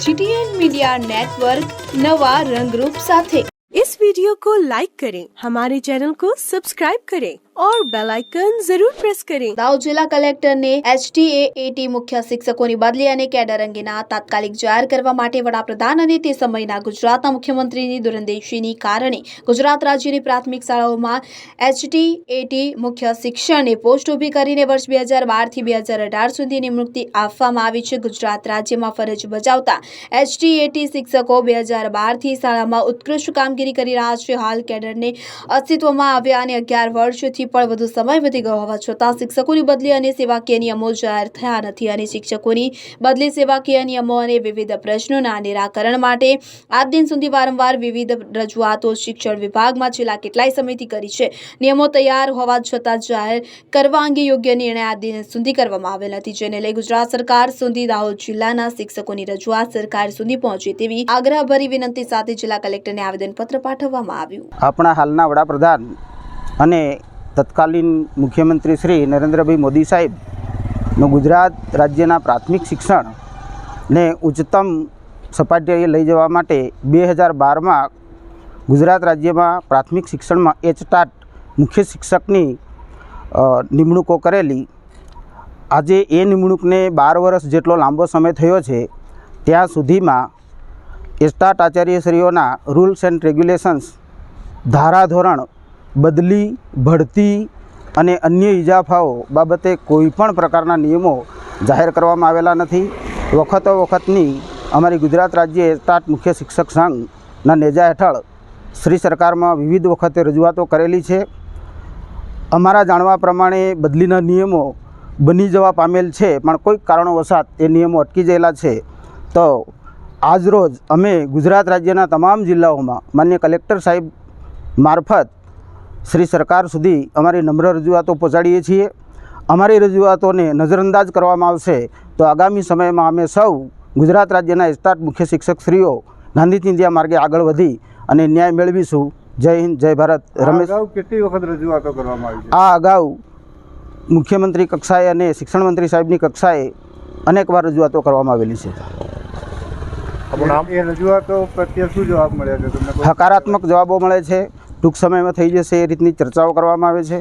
GTN media network नवा रंगरूप साथे इस वीडियो को लाइक करें हमारे चैनल को सब्सक्राइब करें और बेल आइकन जरूर प्रेस करें દાહોદ જિલ્લા કલેક્ટરને એચટીએટી મુખ્ય શિક્ષકોની બદલી અને કેડર અંગેના તાત્કાલિક જાહેર કરવા માટે વડાપ્રધાન અને તે સમયના ગુજરાતના મુખ્યમંત્રીની દૂરંદેશીની કારણે ગુજરાત રાજ્યની પ્રાથમિક શાળાઓમાં એચટીએટી મુખ્ય શિક્ષણની પોસ્ટ ઊભી કરીને વર્ષ બે હજાર બારથી બે હજાર અઢાર સુધી નિમણૂકથી આપવામાં આવી છે ગુજરાત રાજ્યમાં ફરજ બજાવતા એચટીએટી શિક્ષકો બે હજાર બારથી શાળામાં ઉત્કૃષ્ટ કામગીરી કરી રહ્યા છે હાલ કેડરને અસ્તિત્વમાં આવ્યા અને અગિયાર વર્ષથી પણ વધુ સમય વધી ગયો હોવા છતાં શિક્ષકોની બદલી અને સેવાકીય નિયમો જાહેર થયા નથી અને શિક્ષકોની બદલી સેવાકીય નિયમો અને વિવિધ પ્રશ્નોના નિરાકરણ માટે આજ દિન સુધી વારંવાર વિવિધ રજૂઆતો શિક્ષણ વિભાગમાં છેલ્લા કેટલાય સમયથી કરી છે. નિયમો તૈયાર હોવા છતાં જાહેર કરવા અંગે યોગ્ય નિર્ણય આજ દિન સુધી કરવામાં આવેલ નથી, જેને લઈ ગુજરાત સરકાર સુધી દાહોદ જિલ્લાના શિક્ષકોની રજૂઆત સરકાર સુધી પહોંચે તેવી આગ્રહભરી વિનંતી સાથે જિલ્લા કલેક્ટરને આવેદનપત્ર પાઠવવામાં આવ્યું. આપણા હાલના વડાપ્રધાન અને તત્કાલીન મુખ્યમંત્રી શ્રી નરેન્દ્રભાઈ મોદી સાહેબનું ગુજરાત રાજ્યના પ્રાથમિક શિક્ષણને ઉચ્ચતમ સપાટીએ લઈ જવા માટે બે હજાર બારમાં ગુજરાત રાજ્યમાં પ્રાથમિક શિક્ષણમાં એચટાટ મુખ્ય શિક્ષકની નિમણૂકો કરેલી. આજે એ નિમણૂકને બાર વર્ષ જેટલો લાંબો સમય થયો છે, ત્યાં સુધીમાં એસ્ટાટ આચાર્યશ્રીઓના રૂલ્સ એન્ડ રેગ્યુલેશન્સ ધારાધોરણ બદલી ભરતી અને અન્ય ઇજાફાઓ બાબતે કોઈપણ પ્રકારના નિયમો જાહેર કરવામાં આવેલા નથી. વખતો વખતની અમારી ગુજરાત રાજ્ય એસ્ટાટ મુખ્ય શિક્ષક સંઘના નેજા હેઠળ શ્રી સરકારમાં વિવિધ વખતે રજૂઆતો કરેલી છે. અમારા જાણવા પ્રમાણે બદલીના નિયમો બની જવા પામેલ છે, પણ કોઈક કારણોવશાત એ નિયમો અટકી ગયેલા છે. તો આજરોજ અમે ગુજરાત રાજ્યના તમામ જિલ્લાઓમાં માન્ય કલેક્ટર સાહેબ મારફત શ્રી સરકાર સુધી અમારી નમ્ર રજૂઆતો પહોંચાડીએ છીએ. અમારી રજૂઆતોને નજરઅંદાજ કરવામાં આવશે તો આગામી સમયમાં અમે સૌ ગુજરાત રાજ્યના એસ્ટાટ મુખ્ય શિક્ષકશ્રીઓ ગાંધી ચિંધ્યા માર્ગે આગળ વધી અને ન્યાય મેળવીશું. જય હિન્દ જય ભારત. રમેશ કેટલી વખત રજૂઆતો કરવામાં આવી આ અગાઉ મુખ્યમંત્રી કક્ષાએ અને શિક્ષણ મંત્રી સાહેબની કક્ષાએ અનેકવાર રજૂઆતો કરવામાં આવેલી છે. એ રજૂઆતો પ્રત્યે શું જવાબ મળ્યા છે હકારાત્મક જવાબો મળે છે. ટૂંક સમયમાં થઈ જશે એ રીતની ચર્ચાઓ કરવામાં આવે છે.